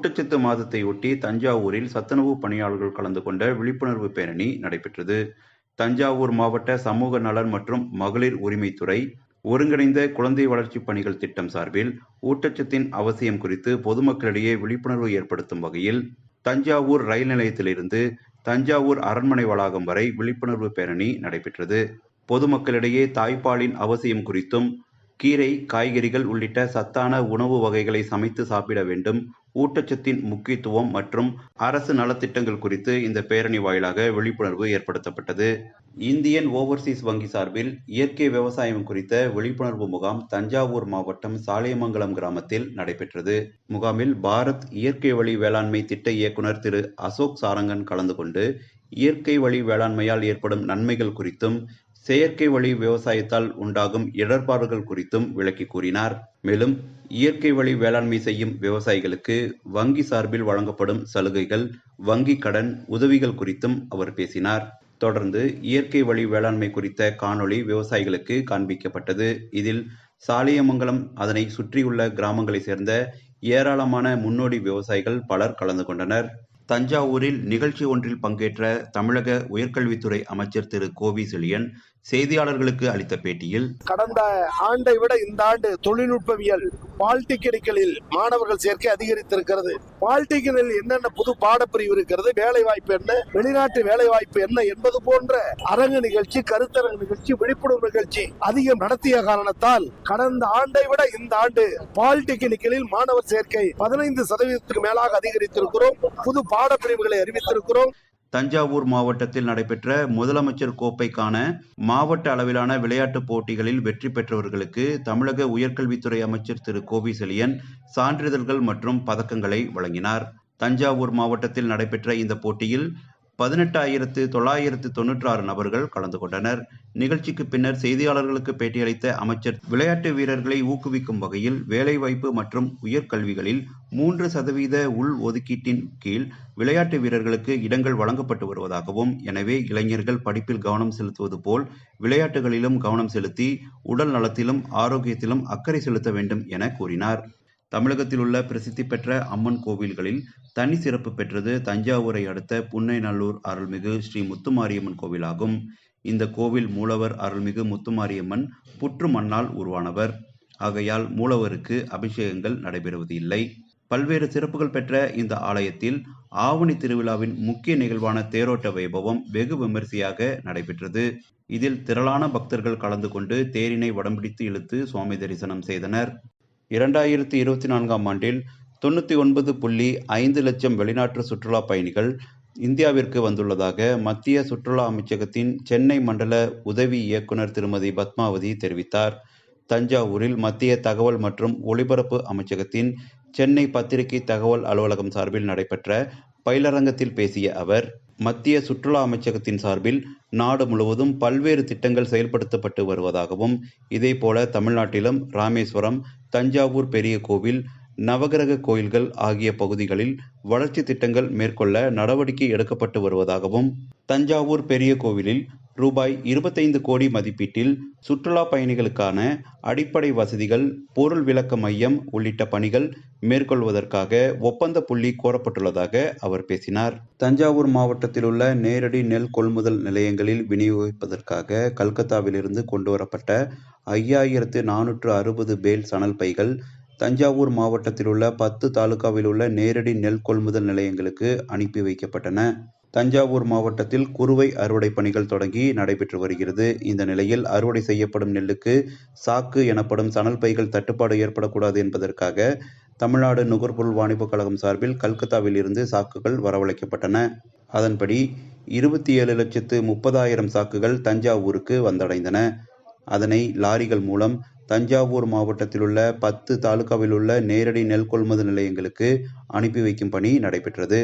ஊட்டச்சத்து மாதத்தையொட்டி தஞ்சாவூரில் சத்துணவு பணியாளர்கள் கலந்து கொண்ட விழிப்புணர்வு பேரணி நடைபெற்றது. தஞ்சாவூர் மாவட்ட சமூக நலன் மற்றும் மகளிர் உரிமைத்துறை ஒருங்கிணைந்த குழந்தை வளர்ச்சி பணிகள் திட்டம் சார்பில் ஊட்டச்சத்தின் அவசியம் குறித்து பொதுமக்களிடையே விழிப்புணர்வு ஏற்படுத்தும் வகையில் தஞ்சாவூர் ரயில் நிலையத்திலிருந்து தஞ்சாவூர் அரண்மனை வளாகம் வரை விழிப்புணர்வு பேரணி நடைபெற்றது. பொதுமக்களிடையே தாய்ப்பாலின் அவசியம் குறித்தும் கீரை காய்கறிகள் உள்ளிட்ட சத்தான உணவு வகைகளை சமைத்து சாப்பிட வேண்டும். ஊட்டச்சத்தின் முக்கியத்துவம் மற்றும் அரசு நலத்திட்டங்கள் குறித்து இந்த பேரணி வாயிலாக விழிப்புணர்வு ஏற்படுத்தப்பட்டது. இந்தியன் ஓவர்சீஸ் வங்கி சார்பில் இயற்கை விவசாயம் குறித்த விழிப்புணர்வு முகாம் தஞ்சாவூர் மாவட்டம் சாலியமங்கலம் கிராமத்தில் நடைபெற்றது. முகாமில் பாரத் இயற்கை வழி வேளாண்மை திட்ட இயக்குனர் திரு அசோக் சாரங்கன் கலந்து கொண்டு இயற்கை வழி வேளாண்மையால் ஏற்படும் நன்மைகள் குறித்தும் செயற்கை வழி விவசாயத்தால் உண்டாகும் இடர்பாடுகள் குறித்தும் விளக்கி கூறினார். மேலும் இயற்கை வழி வேளாண்மை செய்யும் விவசாயிகளுக்கு வங்கி சார்பில் வழங்கப்படும் சலுகைகள் வங்கி கடன் உதவிகள் குறித்தும் அவர் பேசினார். தொடர்ந்து இயற்கை வழி வேளாண்மை குறித்த காணொளி விவசாயிகளுக்கு காண்பிக்கப்பட்டது. இதில் சாலியமங்கலம் அதனை சுற்றியுள்ள கிராமங்களைச் சேர்ந்த ஏராளமான முன்னோடி விவசாயிகள் பலர் கலந்து கொண்டனர். தஞ்சாவூரில் நிகழ்ச்சி ஒன்றில் பங்கேற்ற தமிழக உயர்கல்வித்துறை அமைச்சர் திரு. கோவி செழியன் செய்தியாளர்களுக்கு அளித்த பேட்டியில் கடந்த ஆண்டை விட இந்த ஆண்டு தொழில்நுட்பவியல் பாலிடெக்னிக்கலில் மாணவர்கள் சேர்க்கை அதிகரித்திருக்கிறது. பாலிடெக்னிக்கலில் என்னென்ன புது பாடப்பிரிவு இருக்கிறது வேலை வாய்ப்பு என்ன வெளிநாட்டு வேலை வாய்ப்பு என்ன என்பது போன்ற அரங்கு நிகழ்ச்சி கருத்தரங்கு நிகழ்ச்சி விழிப்புணர்வு நிகழ்ச்சி அதிகம் நடத்திய காரணத்தால் கடந்த ஆண்டை விட இந்த ஆண்டு பால்டெக்னிக்கலில் மாணவர் சேர்க்கை பதினைந்து சதவீதத்துக்கு மேலாக அதிகரித்திருக்கிறோம். புது பாடப்பிரிவுகளை அறிவித்திருக்கிறோம். தஞ்சாவூர் மாவட்டத்தில் நடைபெற்ற முதலமைச்சர் கோப்பைக்கான மாவட்ட அளவிலான விளையாட்டுப் போட்டிகளில் வெற்றி பெற்றவர்களுக்கு தமிழக உயர்கல்வித்துறை அமைச்சர் திரு. கோவி செழியன் சான்றிதழ்கள் மற்றும் பதக்கங்களை வழங்கினார். தஞ்சாவூர் மாவட்டத்தில் நடைபெற்ற இந்த போட்டியில் பதினெட்டாயிரத்து தொள்ளாயிரத்து தொன்னூற்றி ஆறு நபர்கள் கலந்து கொண்டனர். நிகழ்ச்சிக்கு பின்னர் செய்தியாளர்களுக்கு பேட்டியளித்த அமைச்சர் விளையாட்டு வீரர்களை ஊக்குவிக்கும் வகையில் வேலைவாய்ப்பு மற்றும் உயர்கல்விகளில் மூன்று சதவீத உள் ஒதுக்கீட்டின் கீழ் விளையாட்டு வீரர்களுக்கு இடங்கள் வழங்கப்பட்டு வருவதாகவும் எனவே இளைஞர்கள் படிப்பில் கவனம் செலுத்துவது போல் விளையாட்டுகளிலும் கவனம் செலுத்தி உடல் நலத்திலும் ஆரோக்கியத்திலும் அக்கறை செலுத்த வேண்டும் என கூறினார். தமிழகத்தில் உள்ள பிரசித்தி பெற்ற அம்மன் கோவில்களில் தனி சிறப்பு பெற்றது தஞ்சாவூரை அடுத்த புன்னைநல்லூர் அருள்மிகு ஸ்ரீ முத்துமாரியம்மன் கோவிலாகும். இந்த கோவில் மூலவர் அருள்மிகு முத்துமாரியம்மன் புற்று மண்ணால் உருவானவர். ஆகையால் மூலவருக்கு அபிஷேகங்கள் நடைபெறுவது இல்லை. பல்வேறு சிறப்புகள் பெற்ற இந்த ஆலயத்தில் ஆவணி திருவிழாவின் முக்கிய நிகழ்வான தேரோட்ட வைபவம் வெகு விமரிசையாக நடைபெற்றது. இதில் திரளான பக்தர்கள் கலந்து கொண்டு தேரினை வடம்பிடித்து இழுத்து சுவாமி தரிசனம் செய்தனர். இரண்டாயிரத்தி இருபத்தி நான்காம் ஆண்டில் தொண்ணூற்றி ஒன்பது புள்ளி ஐந்து லட்சம் வெளிநாட்டு சுற்றுலா பயணிகள் இந்தியாவிற்கு வந்துள்ளதாக மத்திய சுற்றுலா அமைச்சகத்தின் சென்னை மண்டல உதவி இயக்குனர் திருமதி பத்மாவதி தெரிவித்தார். தஞ்சாவூரில் மத்திய தகவல் மற்றும் ஒளிபரப்பு அமைச்சகத்தின் சென்னை பத்திரிகை தகவல் அலுவலகம் சார்பில் நடைபெற்ற பயிலரங்கத்தில் பேசிய அவர் மத்திய சுற்றுலா அமைச்சகத்தின் சார்பில் நாடு முழுவதும் பல்வேறு திட்டங்கள் செயல்படுத்தப்பட்டு வருவதாகவும் இதேபோல தமிழ்நாட்டிலும் ராமேஸ்வரம் தஞ்சாவூர் பெரிய கோவில் நவகிரக கோயில்கள் ஆகிய பகுதிகளில் வளர்ச்சி திட்டங்கள் மேற்கொள்ள நடவடிக்கை எடுக்கப்பட்டு வருவதாகவும் தஞ்சாவூர் பெரிய கோவிலில் ரூபாய் இருபத்தைந்து கோடி மதிப்பீட்டில் சுற்றுலா பயணிகளுக்கான அடிப்படை வசதிகள் பொருள் விளக்க மையம் உள்ளிட்ட பணிகள் மேற்கொள்வதற்காக ஒப்பந்த புள்ளி கோரப்பட்டுள்ளதாக அவர் பேசினார். தஞ்சாவூர் மாவட்டத்தில் உள்ள நேரடி நெல் கொள்முதல் நிலையங்களில் விநியோகிப்பதற்காக கல்கத்தாவிலிருந்து கொண்டுவரப்பட்ட ஐயாயிரத்து நானூற்று அறுபது பேல் சணல் பைகள் தஞ்சாவூர் மாவட்டத்தில் உள்ள பத்து தாலுகாவில் உள்ள நேரடி நெல் கொள்முதல் நிலையங்களுக்கு அனுப்பி வைக்கப்பட்டன. தஞ்சாவூர் மாவட்டத்தில் குறுவை அறுவடை பணிகள் தொடங்கி நடைபெற்று வருகிறது. இந்த நிலையில் அறுவடை செய்யப்படும் நெல்லுக்கு சாக்கு எனப்படும் சணல் பைகள் தட்டுப்பாடு ஏற்படக்கூடாது என்பதற்காக தமிழ்நாடு நுகர்பொருள் வாணிபக் கழகம் சார்பில் கல்கத்தாவில் இருந்து சாக்குகள் வரவழைக்கப்பட்டன. அதன்படி இருபத்தி ஏழு லட்சத்து முப்பதாயிரம் சாக்குகள் தஞ்சாவூருக்கு வந்தடைந்தன. அதனை லாரிகள் மூலம் தஞ்சாவூர் மாவட்டத்தில் உள்ள பத்து தாலுகாவில் உள்ள நேரடி நெல் கொள்முதல் நிலையங்களுக்கு அனுப்பி வைக்கும் பணி நடைபெற்றது.